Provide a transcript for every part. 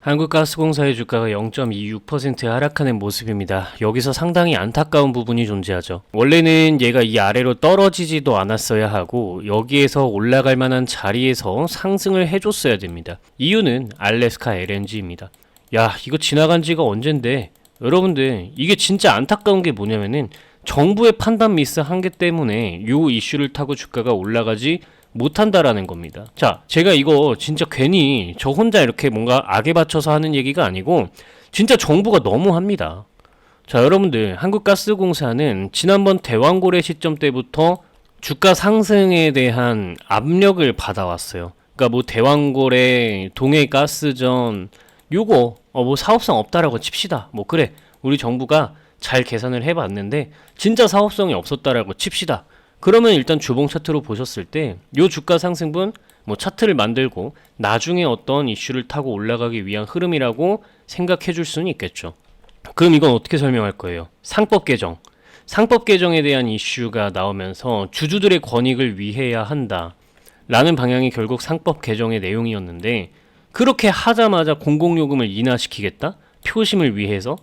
한국가스공사의 주가가 0.26% 하락하는 모습입니다. 여기서 상당히 안타까운 부분이 존재하죠. 원래는 얘가 이 아래로 떨어지지도 않았어야 하고 여기에서 올라갈 만한 자리에서 상승을 해줬어야 됩니다. 이유는 알래스카 LNG입니다. 야, 이거 지나간 지가 언젠데 여러분들 이게 진짜 안타까운 게 뭐냐면은 정부의 판단 미스 한 개 때문에 요 이슈를 타고 주가가 올라가지 못한다라는 겁니다. 자, 제가 이거 진짜 괜히 저 혼자 이렇게 뭔가 악에 받쳐서 하는 얘기가 아니고 진짜 정부가 너무합니다. 자, 여러분들 한국가스공사는 지난번 대왕고래 시점 때부터 주가 상승에 대한 압력을 받아왔어요. 그러니까 뭐 대왕고래, 동해가스전 요거 어 뭐 사업성 없다라고 칩시다. 뭐 그래. 우리 정부가 잘 계산을 해봤는데 진짜 사업성이 없었다라고 칩시다. 그러면 일단 주봉 차트로 보셨을 때 요 주가 상승분 뭐 차트를 만들고 나중에 어떤 이슈를 타고 올라가기 위한 흐름이라고 생각해 줄 수는 있겠죠. 그럼 이건 어떻게 설명할 거예요? 상법 개정. 상법 개정에 대한 이슈가 나오면서 주주들의 권익을 위해야 한다. 라는 방향이 결국 상법 개정의 내용이었는데 그렇게 하자마자 공공요금을 인하시키겠다? 표심을 위해서?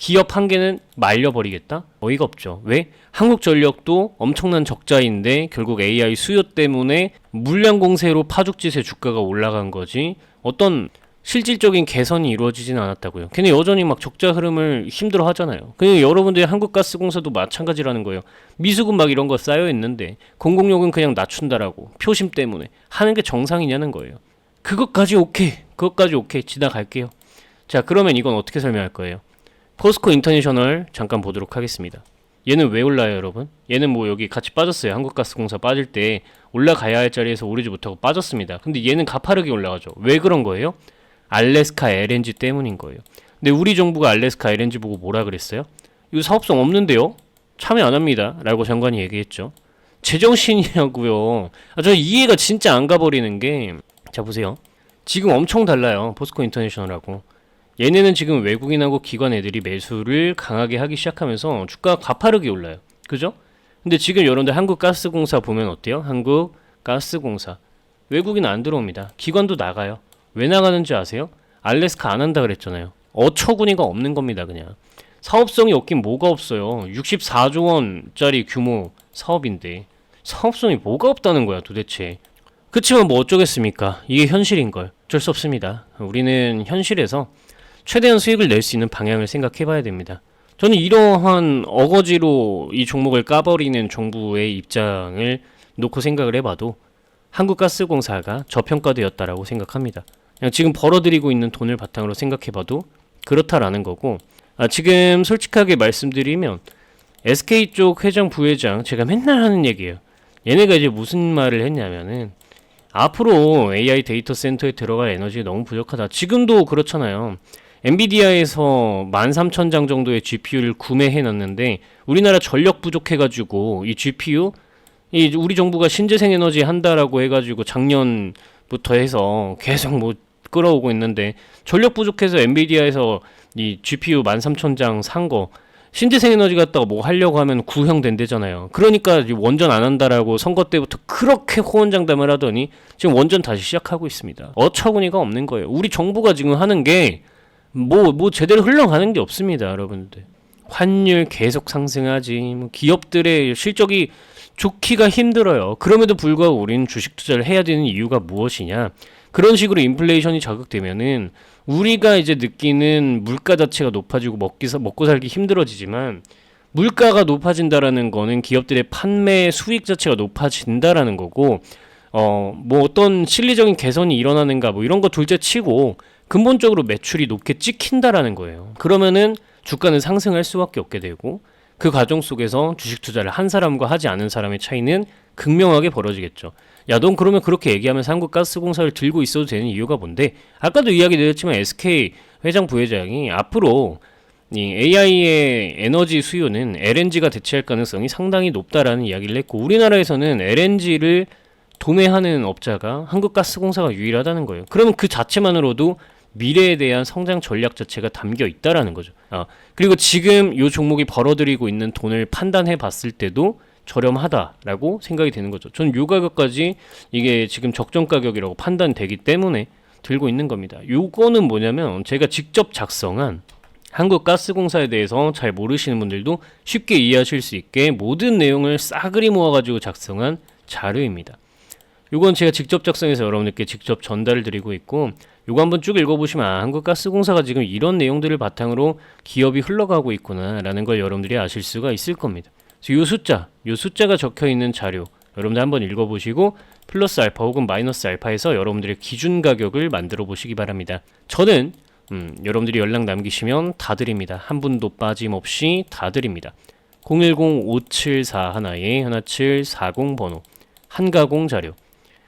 기업 한 개는 말려버리겠다? 어이가 없죠. 왜? 한국전력도 엄청난 적자인데 결국 AI 수요 때문에 물량 공세로 파죽지세 주가가 올라간 거지 어떤 실질적인 개선이 이루어지진 않았다고요. 걔네 여전히 막 적자 흐름을 힘들어 하잖아요. 그냥 여러분들이 한국가스공사도 마찬가지라는 거예요. 미수금 막 이런 거 쌓여 있는데 공공요금 그냥 낮춘다라고 표심 때문에 하는 게 정상이냐는 거예요. 그것까지 오케이. 그것까지 오케이. 지나갈게요. 자, 그러면 이건 어떻게 설명할 거예요? 포스코 인터내셔널 잠깐 보도록 하겠습니다. 얘는 왜 올라요, 여러분? 얘는 뭐 여기 같이 빠졌어요. 한국가스공사 빠질 때 올라가야 할 자리에서 오르지 못하고 빠졌습니다. 근데 얘는 가파르게 올라가죠. 왜 그런 거예요? 알래스카 LNG 때문인 거예요. 근데 우리 정부가 알래스카 LNG 보고 뭐라 그랬어요? 이거 사업성 없는데요? 참여 안 합니다. 라고 장관이 얘기했죠. 제정신이냐고요. 아, 저 이해가 진짜 안 가버리는 게, 자, 보세요. 지금 엄청 달라요. 포스코 인터내셔널하고. 얘네는 지금 외국인하고 기관 애들이 매수를 강하게 하기 시작하면서 주가가 가파르게 올라요. 그죠? 근데 지금 여러분들 한국가스공사 보면 어때요? 한국가스공사. 외국인 안 들어옵니다. 기관도 나가요. 왜 나가는지 아세요? 알래스카 안 한다 그랬잖아요. 어처구니가 없는 겁니다, 그냥. 사업성이 없긴 뭐가 없어요. 64조 원짜리 규모 사업인데 사업성이 뭐가 없다는 거야, 도대체. 그치만 뭐 어쩌겠습니까? 이게 현실인 걸. 어쩔 수 없습니다. 우리는 현실에서 최대한 수익을 낼 수 있는 방향을 생각해 봐야 됩니다. 저는 이러한 어거지로 이 종목을 까버리는 정부의 입장을 놓고 생각을 해봐도 한국가스공사가 저평가되었다라고 생각합니다. 그냥 지금 벌어들이고 있는 돈을 바탕으로 생각해봐도 그렇다라는 거고 아, 지금 솔직하게 말씀드리면 SK 쪽 회장 부회장 제가 맨날 하는 얘기예요. 얘네가 이제 무슨 말을 했냐면은 앞으로 AI 데이터 센터에 들어갈 에너지가 너무 부족하다. 지금도 그렇잖아요. 엔비디아에서 13,000장 정도의 GPU를 구매해 놨는데 우리나라 전력 부족해 가지고 이 GPU 이 우리 정부가 신재생 에너지 한다라고 해 가지고 작년부터 해서 계속 뭐 끌어오고 있는데 전력 부족해서 엔비디아에서 이 GPU 13,000장 산 거 신재생 에너지 갖다가 뭐 하려고 하면 구형된대잖아요. 그러니까 원전 안 한다라고 선거 때부터 그렇게 호언장담을 하더니 지금 원전 다시 시작하고 있습니다. 어처구니가 없는 거예요. 우리 정부가 지금 하는 게 뭐, 뭐 제대로 흘러가는 게 없습니다, 여러분들. 환율 계속 상승하지, 뭐 기업들의 실적이 좋기가 힘들어요. 그럼에도 불구하고 우리는 주식 투자를 해야 되는 이유가 무엇이냐? 그런 식으로 인플레이션이 자극되면은 우리가 이제 느끼는 물가 자체가 높아지고 먹기 먹고 살기 힘들어지지만 물가가 높아진다라는 거는 기업들의 판매 수익 자체가 높아진다라는 거고 어 뭐 어떤 실리적인 개선이 일어나는가 뭐 이런 거 둘째 치고 근본적으로 매출이 높게 찍힌다라는 거예요. 그러면은 주가는 상승할 수밖에 없게 되고 그 과정 속에서 주식 투자를 한 사람과 하지 않은 사람의 차이는 극명하게 벌어지겠죠. 야, 넌 그러면 그렇게 얘기하면서 한국가스공사를 들고 있어도 되는 이유가 뭔데? 아까도 이야기 드렸지만 SK 회장 부회장이 앞으로 이 AI의 에너지 수요는 LNG가 대체할 가능성이 상당히 높다라는 이야기를 했고 우리나라에서는 LNG를 도매하는 업자가 한국가스공사가 유일하다는 거예요. 그러면 그 자체만으로도 미래에 대한 성장 전략 자체가 담겨 있다라는 거죠. 아, 그리고 지금 이 종목이 벌어들이고 있는 돈을 판단해 봤을 때도 저렴하다라고 생각이 되는 거죠. 저는 요 가격까지 이게 지금 적정 가격이라고 판단되기 때문에 들고 있는 겁니다. 요거는 뭐냐면 제가 직접 작성한 한국가스공사에 대해서 잘 모르시는 분들도 쉽게 이해하실 수 있게 모든 내용을 싸그리 모아가지고 작성한 자료입니다. 요건 제가 직접 작성해서 여러분들께 직접 전달을 드리고 있고 요거 한번 쭉 읽어보시면 아, 한국가스공사가 지금 이런 내용들을 바탕으로 기업이 흘러가고 있구나라는 걸 여러분들이 아실 수가 있을 겁니다. 그래서 요 숫자, 요 숫자가 적혀 있는 자료 여러분들 한번 읽어보시고 플러스 알파 혹은 마이너스 알파에서 여러분들의 기준 가격을 만들어 보시기 바랍니다. 저는 음, 여러분들이 연락 남기시면 다 드립니다. 한 분도 빠짐없이 다 드립니다. 010-574 하나에 1740 번호 한가공 자료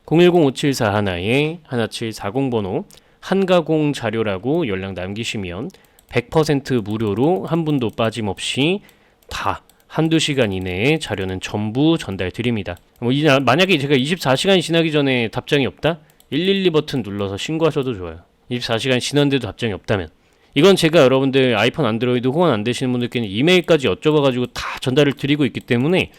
010-574 하나에 1740 번호 한가공 자료라고 연락 남기시면 100% 무료로 한 분도 빠짐없이 다 한두 시간 이내에 자료는 전부 전달 드립니다. 뭐 이- 만약에 제가 24시간이 지나기 전에 답장이 없다? 112 버튼 눌러서 신고하셔도 좋아요. 24시간이 지났는데도 답장이 없다면 이건 제가 여러분들 아이폰 안드로이드 호환 안 되시는 분들께는 이메일까지 여쭤봐가지고 다 전달을 드리고 있기 때문에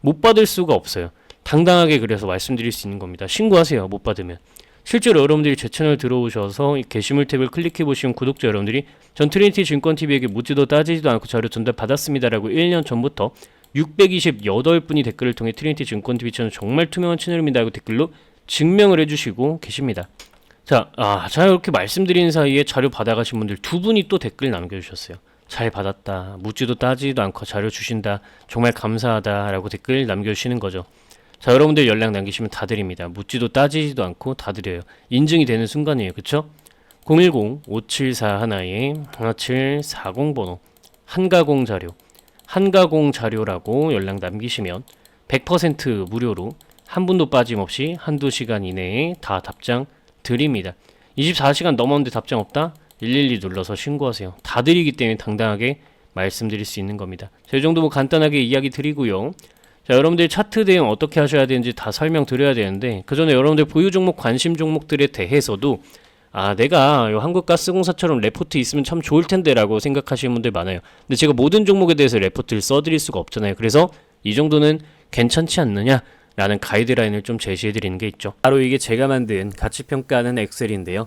못 받을 수가 없어요. 당당하게 그래서 말씀드릴 수 있는 겁니다. 신고하세요. 못 받으면. 실제로 여러분들이 제 채널 들어오셔서 이 게시물 탭을 클릭해 보시면 구독자 여러분들이 전 트리니티 증권TV에게 묻지도 따지지도 않고 자료 전달 받았습니다라고 1년 전부터 628분이 댓글을 통해 트리니티 증권TV 채널 정말 투명한 채널입니다 하고 댓글로 증명을 해주시고 계십니다. 자, 아, 자 이렇게 말씀드린 사이에 자료 받아가신 분들 두 분이 또 댓글 남겨주셨어요. 잘 받았다. 묻지도 따지지도 않고 자료 주신다. 정말 감사하다 라고 댓글 남겨주시는 거죠. 자, 여러분들 연락 남기시면 다 드립니다. 묻지도 따지지도 않고 다 드려요. 인증이 되는 순간이에요. 그쵸? 010-574 하나에 1740 번호 한가공 자료 한가공 자료라고 연락 남기시면 100% 무료로 한 분도 빠짐없이 한두 시간 이내에 다 답장 드립니다. 24시간 넘었는데 답장 없다? 112 눌러서 신고하세요. 다 드리기 때문에 당당하게 말씀드릴 수 있는 겁니다. 자, 이 정도 뭐 간단하게 이야기 드리고요. 자, 여러분들 차트 대응 어떻게 하셔야 되는지 다 설명드려야 되는데 그 전에 여러분들 보유 종목 관심 종목들에 대해서도 아, 내가 요 한국가스공사처럼 레포트 있으면 참 좋을 텐데라고 생각하시는 분들 많아요. 근데 제가 모든 종목에 대해서 레포트를 써드릴 수가 없잖아요. 그래서 이 정도는 괜찮지 않느냐? 라는 가이드라인을 좀 제시해 드리는 게 있죠. 바로 이게 제가 만든 가치 평가하는 엑셀인데요.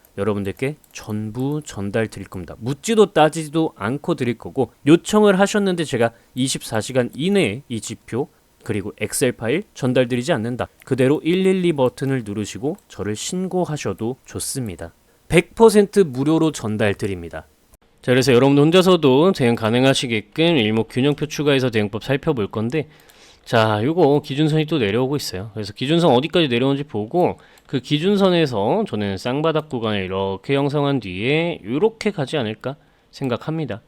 여러분들께 전부 전달 드릴 겁니다. 묻지도 따지지도 않고 드릴 거고 요청을 하셨는데 제가 24시간 이내에 이 지표 그리고 엑셀 파일 전달드리지 않는다. 그대로 112 버튼을 누르시고 저를 신고하셔도 좋습니다. 100% 무료로 전달 드립니다. 자, 그래서 여러분들 혼자서도 대응 가능하시게끔 일목 균형표 추가해서 대응법 살펴볼 건데 자, 요거 기준선이 또 내려오고 있어요. 그래서 기준선 어디까지 내려오는지 보고 그 기준선에서 저는 쌍바닥 구간을 이렇게 형성한 뒤에 이렇게 가지 않을까 생각합니다.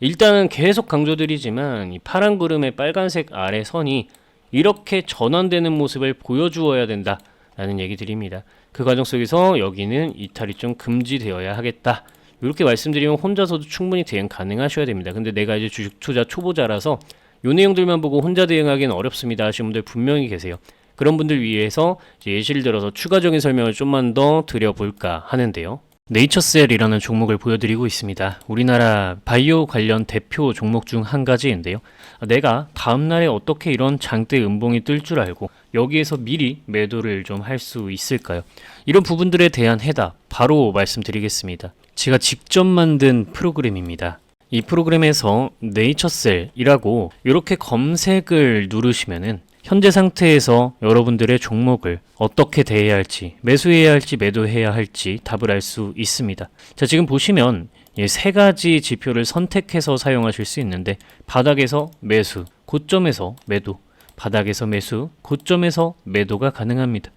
일단은 계속 강조드리지만 이 파란 구름의 빨간색 아래 선이 이렇게 전환되는 모습을 보여주어야 된다라는 얘기 드립니다. 그 과정 속에서 여기는 이탈이 좀 금지되어야 하겠다. 이렇게 말씀드리면 혼자서도 충분히 대응 가능하셔야 됩니다. 근데 내가 이제 주식 투자 초보자라서 요 내용들만 보고 혼자 대응하기는 어렵습니다 하시는 분들 분명히 계세요. 그런 분들 위해서 예시를 들어서 추가적인 설명을 좀만 더 드려볼까 하는데요. 네이처셀이라는 종목을 보여드리고 있습니다. 우리나라 바이오 관련 대표 종목 중 한 가지인데요. 내가 다음날에 어떻게 이런 장대 음봉이 뜰 줄 알고 여기에서 미리 매도를 좀 할 수 있을까요? 이런 부분들에 대한 해답 바로 말씀드리겠습니다. 제가 직접 만든 프로그램입니다. 이 프로그램에서 네이처셀이라고 이렇게 검색을 누르시면은 현재 상태에서 여러분들의 종목을 어떻게 대해야 할지, 매수해야 할지, 매도해야 할지 답을 알 수 있습니다. 자, 지금 보시면 이세 가지 지표를 선택해서 사용하실 수 있는데 바닥에서 매수, 고점에서 매도, 바닥에서 매수, 고점에서 매도가 가능합니다.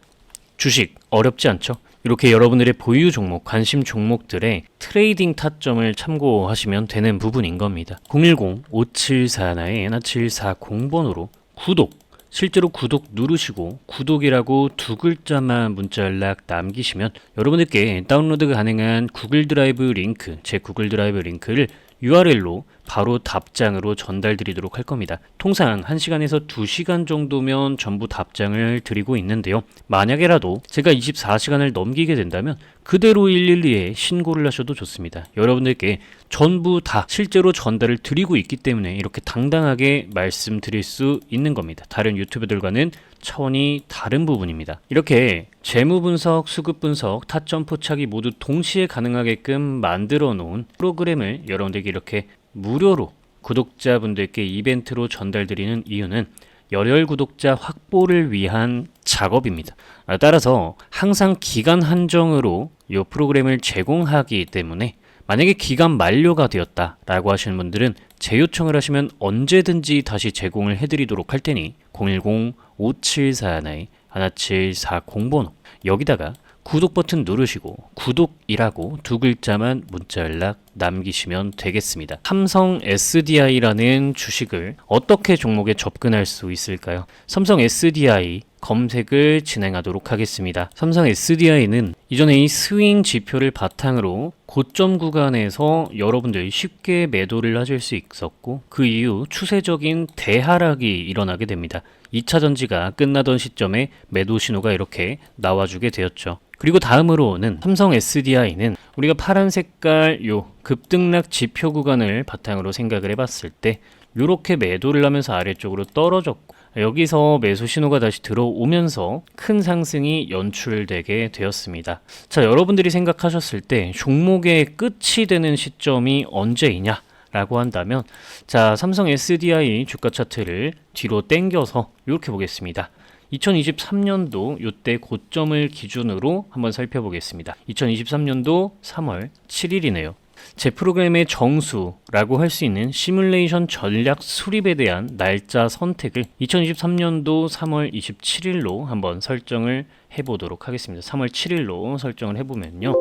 주식 어렵지 않죠? 이렇게 여러분들의 보유 종목, 관심 종목들의 트레이딩 타점을 참고하시면 되는 부분인 겁니다. 010-5741에 1740번으로 구독, 실제로 구독 누르시고 구독이라고 두 글자만 문자 연락 남기시면 여러분들께 다운로드 가능한 구글 드라이브 링크, 제 구글 드라이브 링크를 URL로 바로 답장으로 전달 드리도록 할 겁니다. 통상 1시간에서 2시간 정도면 전부 답장을 드리고 있는데요. 만약에라도 제가 24시간을 넘기게 된다면 그대로 112에 신고를 하셔도 좋습니다. 여러분들께 전부 다 실제로 전달을 드리고 있기 때문에 이렇게 당당하게 말씀드릴 수 있는 겁니다. 다른 유튜브들과는 차원이 다른 부분입니다. 이렇게 재무 분석, 수급 분석, 타점 포착이 모두 동시에 가능하게끔 만들어 놓은 프로그램을 여러분들께 이렇게 무료로 구독자분들께 이벤트로 전달드리는 이유는 열혈 구독자 확보를 위한 작업입니다. 아, 따라서 항상 기간 한정으로 이 프로그램을 제공하기 때문에 만약에 기간 만료가 되었다라고 하시는 분들은 재요청을 하시면 언제든지 다시 제공을 해드리도록 할 테니 010-5741 1740번호 여기다가 구독 버튼 누르시고 구독이라고 두 글자만 문자 연락 남기시면 되겠습니다. 삼성 SDI라는 주식을 어떻게 종목에 접근할 수 있을까요? 삼성 SDI 검색을 진행하도록 하겠습니다. 삼성 SDI는 이전에 이 스윙 지표를 바탕으로 고점 구간에서 여러분들이 쉽게 매도를 하실 수 있었고 그 이후 추세적인 대하락이 일어나게 됩니다. 2차 전지가 끝나던 시점에 매도 신호가 이렇게 나와주게 되었죠. 그리고 다음으로는 삼성 SDI는 우리가 파란 색깔 요 급등락 지표 구간을 바탕으로 생각을 해봤을 때 이렇게 매도를 하면서 아래쪽으로 떨어졌고 여기서 매수 신호가 다시 들어오면서 큰 상승이 연출되게 되었습니다. 자, 여러분들이 생각하셨을 때 종목의 끝이 되는 시점이 언제이냐? 라고 한다면 자, 삼성 SDI 주가 차트를 뒤로 당겨서 이렇게 보겠습니다. 2023년도 이때 고점을 기준으로 한번 살펴보겠습니다. 2023년도 3월 7일이네요. 제 프로그램의 정수라고 할 수 있는 시뮬레이션 전략 수립에 대한 날짜 선택을 2023년도 3월 27일로 한번 설정을 해보도록 하겠습니다. 3월 7일로 설정을 해보면요.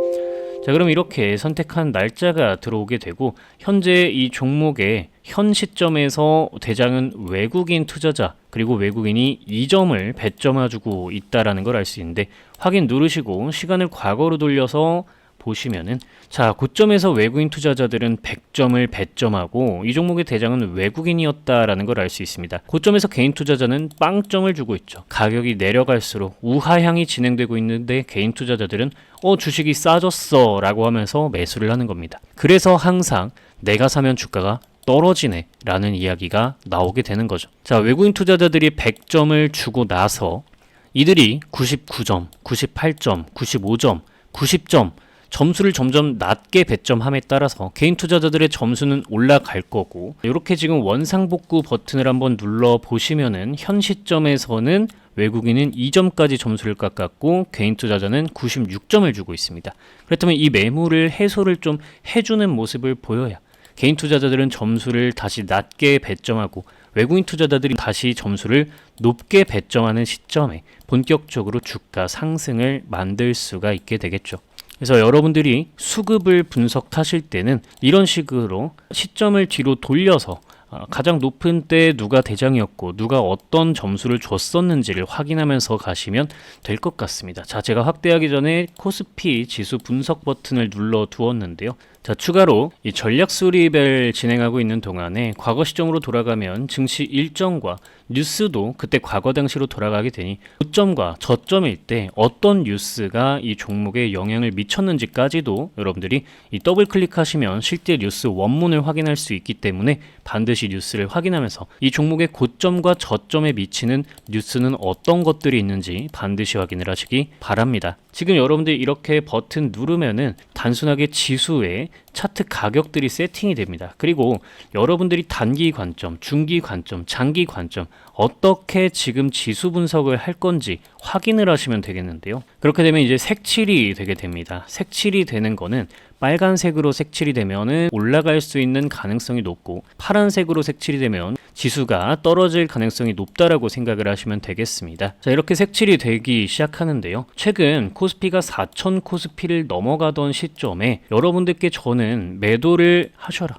자, 그럼 이렇게 선택한 날짜가 들어오게 되고 현재 이 종목의 현 시점에서 대장은 외국인 투자자 그리고 외국인이 2점을 배점해주고 있다라는 걸 알 수 있는데 확인 누르시고 시간을 과거로 돌려서 보시면은 자 고점에서 외국인 투자자들은 100점을 배점하고 이 종목의 대장은 외국인이었다라는 걸 알 수 있습니다. 고점에서 개인 투자자는 빵점을 주고 있죠. 가격이 내려갈수록 우하향이 진행되고 있는데 개인 투자자들은 어 주식이 싸졌어라고 하면서 매수를 하는 겁니다. 그래서 항상 내가 사면 주가가 떨어지네 라는 이야기가 나오게 되는 거죠. 자, 외국인 투자자들이 100점을 주고 나서 이들이 99점, 98점, 95점, 90점 점수를 점점 낮게 배점함에 따라서 개인 투자자들의 점수는 올라갈 거고 이렇게 지금 원상복구 버튼을 한번 눌러 보시면은 현 시점에서는 외국인은 2점까지 점수를 깎았고 개인 투자자는 96점을 주고 있습니다. 그렇다면 이 매물을 해소를 좀 해주는 모습을 보여야 개인 투자자들은 점수를 다시 낮게 배점하고 외국인 투자자들이 다시 점수를 높게 배점하는 시점에 본격적으로 주가 상승을 만들 수가 있게 되겠죠. 그래서 여러분들이 수급을 분석하실 때는 이런 식으로 시점을 뒤로 돌려서 아, 가장 높은 때 누가 대장이었고 누가 어떤 점수를 줬었는지를 확인하면서 가시면 될 것 같습니다. 자, 제가 확대하기 전에 코스피 지수 분석 버튼을 눌러 두었는데요. 자, 추가로 이 전략 수립을 진행하고 있는 동안에 과거 시점으로 돌아가면 증시 일정과 뉴스도 그때 과거 당시로 돌아가게 되니 고점과 저점일 때 어떤 뉴스가 이 종목에 영향을 미쳤는지까지도 여러분들이 이 더블 클릭하시면 실제 뉴스 원문을 확인할 수 있기 때문에 반드시 뉴스를 확인하면서 이 종목의 고점과 저점에 미치는 뉴스는 어떤 것들이 있는지 반드시 확인을 하시기 바랍니다. 지금 여러분들이 이렇게 버튼 누르면은 단순하게 지수에 차트 가격들이 세팅이 됩니다. 그리고 여러분들이 단기 관점, 중기 관점, 장기 관점 어떻게 지금 지수 분석을 할 건지 확인을 하시면 되겠는데요. 그렇게 되면 이제 색칠이 되게 됩니다. 색칠이 되는 거는 빨간색으로 색칠이 되면은 올라갈 수 있는 가능성이 높고 파란색으로 색칠이 되면 지수가 떨어질 가능성이 높다라고 생각을 하시면 되겠습니다. 자, 이렇게 색칠이 되기 시작하는데요. 최근 코스피가 4천 코스피를 넘어가던 시점에 여러분들께 저는 매도를 하셔라.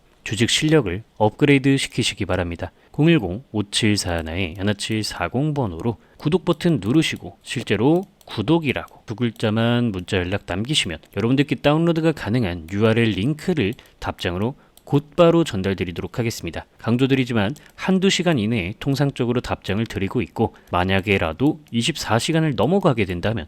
주식 실력을 업그레이드 시키시기 바랍니다. 010-5741-1740번호로 구독 버튼 누르시고 실제로 구독이라고 두 글자만 문자 연락 남기시면 여러분들께 다운로드가 가능한 URL 링크를 답장으로 곧바로 전달드리도록 하겠습니다. 강조드리지만 한두 시간 이내에 통상적으로 답장을 드리고 있고 만약에라도 24시간을 넘어가게 된다면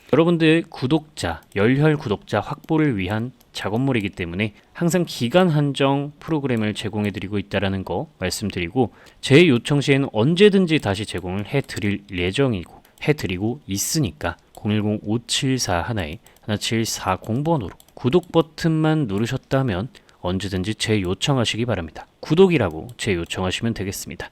여러분들 구독자, 열혈 구독자 확보를 위한 작업물이기 때문에 항상 기간 한정 프로그램을 제공해 드리고 있다라는 거 말씀드리고 제 요청 시에는 언제든지 다시 제공을 해 드릴 예정이고 해 드리고 있으니까 010-5741에 1740번으로 구독 버튼만 누르셨다면 언제든지 재 요청하시기 바랍니다. 구독이라고 재 요청하시면 되겠습니다.